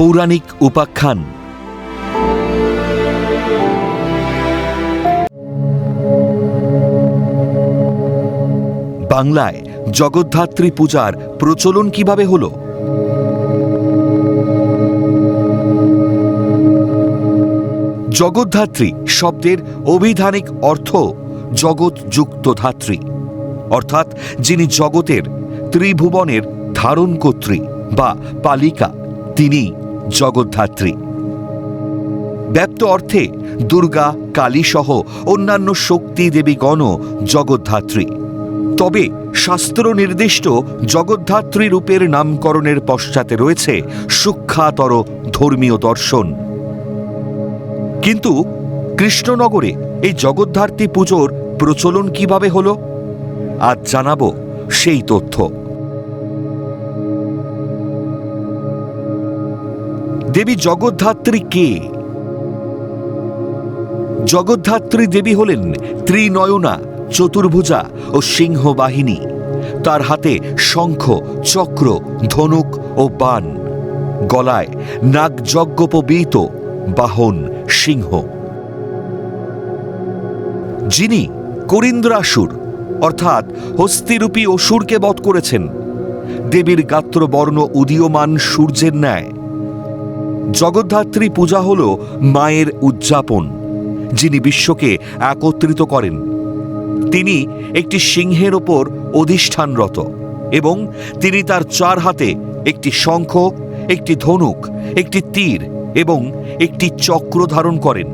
পৌরাণিক উপাখ্যান। বাংলায় জগদ্ধাত্রী পূজার প্রচলন কীভাবে হলো? জগদ্ধাত্রী শব্দের অভিধানিক অর্থ জগৎযুক্ত ধাত্রী। অর্থাৎ যিনি জগতের ত্রিভুবনের ধারণকর্ত্রী বা পালিকা তিনি জগদ্ধাত্রী। ব্যাপ্ত অর্থে দুর্গা কালী সহ অন্যান্য শক্তি দেবীগণও জগদ্ধাত্রী। তবে শাস্ত্র নির্দিষ্ট জগদ্ধাত্রী রূপের নামকরণের পশ্চাতে রয়েছে সূক্ষাতর ধর্মীয় দর্শন। কিন্তু কৃষ্ণনগরে এই জগদ্ধাত্রী পুজোর প্রচলন কীভাবে হল? আজ জানাব সেই তথ্য। দেবী জগদ্ধাত্রী কে? জগদ্ধাত্রী দেবী হলেন ত্রিনয়না, চতুর্ভুজা ও সিংহ বাহিনী তার হাতে শঙ্খ, চক্র, ধনুক ও বাণ। গলায় নাগযজ্ঞোপবীত বাহন সিংহ। যিনি করিন্দ্রাসুর, অর্থাৎ হস্তিরূপী অসুরকে বধ করেছেন। দেবীর গাত্রবর্ণ উদীয়মান সূর্যের ন্যায়। জগদ্ধাত্রী পূজা হল মায়ের উদযাপন, যিনি বিশ্বকে একত্রিত করেন। তিনি একটি সিংহের ওপর অধিষ্ঠানরত এবং তিনি তার চার হাতে একটি শঙ্খ, একটি ধনুক, একটি তীর এবং একটি চক্র ধারণ করেন।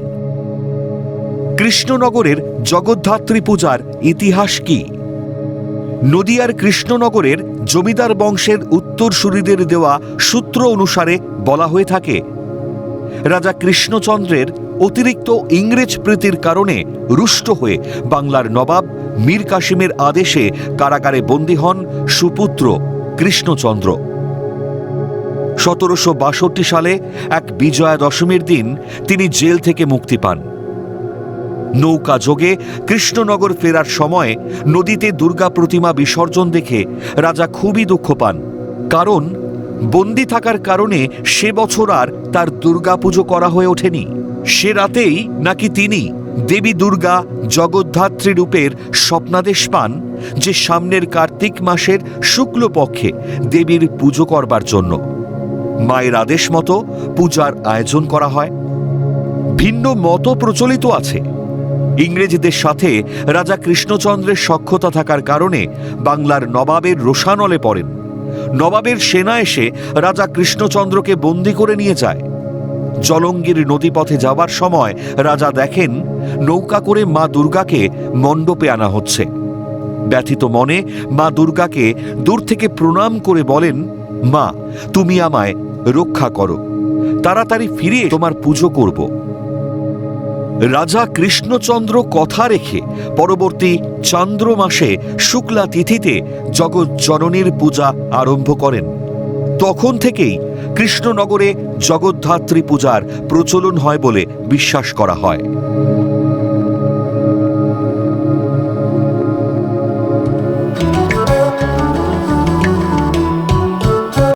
কৃষ্ণনগরের জগদ্ধাত্রী পূজার ইতিহাস কি? নদিয়ার কৃষ্ণনগরের জমিদার বংশের উত্তরসূরিদের দেওয়া সূত্র অনুসারে বলা হয়ে থাকে, রাজা কৃষ্ণচন্দ্রের অতিরিক্ত ইংরেজ প্রীতির কারণে রুষ্ট হয়ে বাংলার নবাব মীর কাসিমের আদেশে কারাগারে বন্দী হন সুপুত্র কৃষ্ণচন্দ্র। সতেরোশো বাষট্টি সালে এক বিজয়া দশমীর দিন তিনি জেল থেকে মুক্তি পান। নৌকা যোগে কৃষ্ণনগর ফেরার সময় নদীতে দুর্গা প্রতিমা বিসর্জন দেখে রাজা খুবই দুঃখ পান। কারণ বন্দি থাকার কারণে সে বছর আর তার দুর্গাপুজো করা হয়ে ওঠেনি। সে রাতেই নাকি তিনি দেবী দুর্গা জগদ্ধাত্রী রূপের স্বপ্নাদেশ পান যে সামনের কার্তিক মাসের শুক্লপক্ষে দেবীর পুজো করবার জন্য। মায়ের আদেশ মতো পূজার আয়োজন করা হয়। ভিন্ন মত প্রচলিত আছে। ইংরেজদের সাথে রাজা কৃষ্ণচন্দ্রের সখ্যতা থাকার কারণে বাংলার নবাবের রোষানলে পড়েন। নবাবের সেনা এসে রাজা কৃষ্ণচন্দ্রকে বন্দি করে নিয়ে যায়। জলঙ্গির নদীপথে যাওয়ার সময় রাজা দেখেন নৌকা করে মা দুর্গাকে মণ্ডপে আনা হচ্ছে। ব্যথিত মনে মা দুর্গাকে দূর থেকে প্রণাম করে বলেন, মা, তুমি আমায় রক্ষা করো। তাড়াতাড়ি ফিরে তোমার পুজো করব। রাজা কৃষ্ণচন্দ্র কথা রেখে পরবর্তী চান্দ্র মাসে শুক্লা তিথিতে জগৎ জননীর পূজা আরম্ভ করেন। তখন থেকেই কৃষ্ণনগরে জগদ্ধাত্রী পূজার প্রচলন হয় বলে বিশ্বাস করা হয়।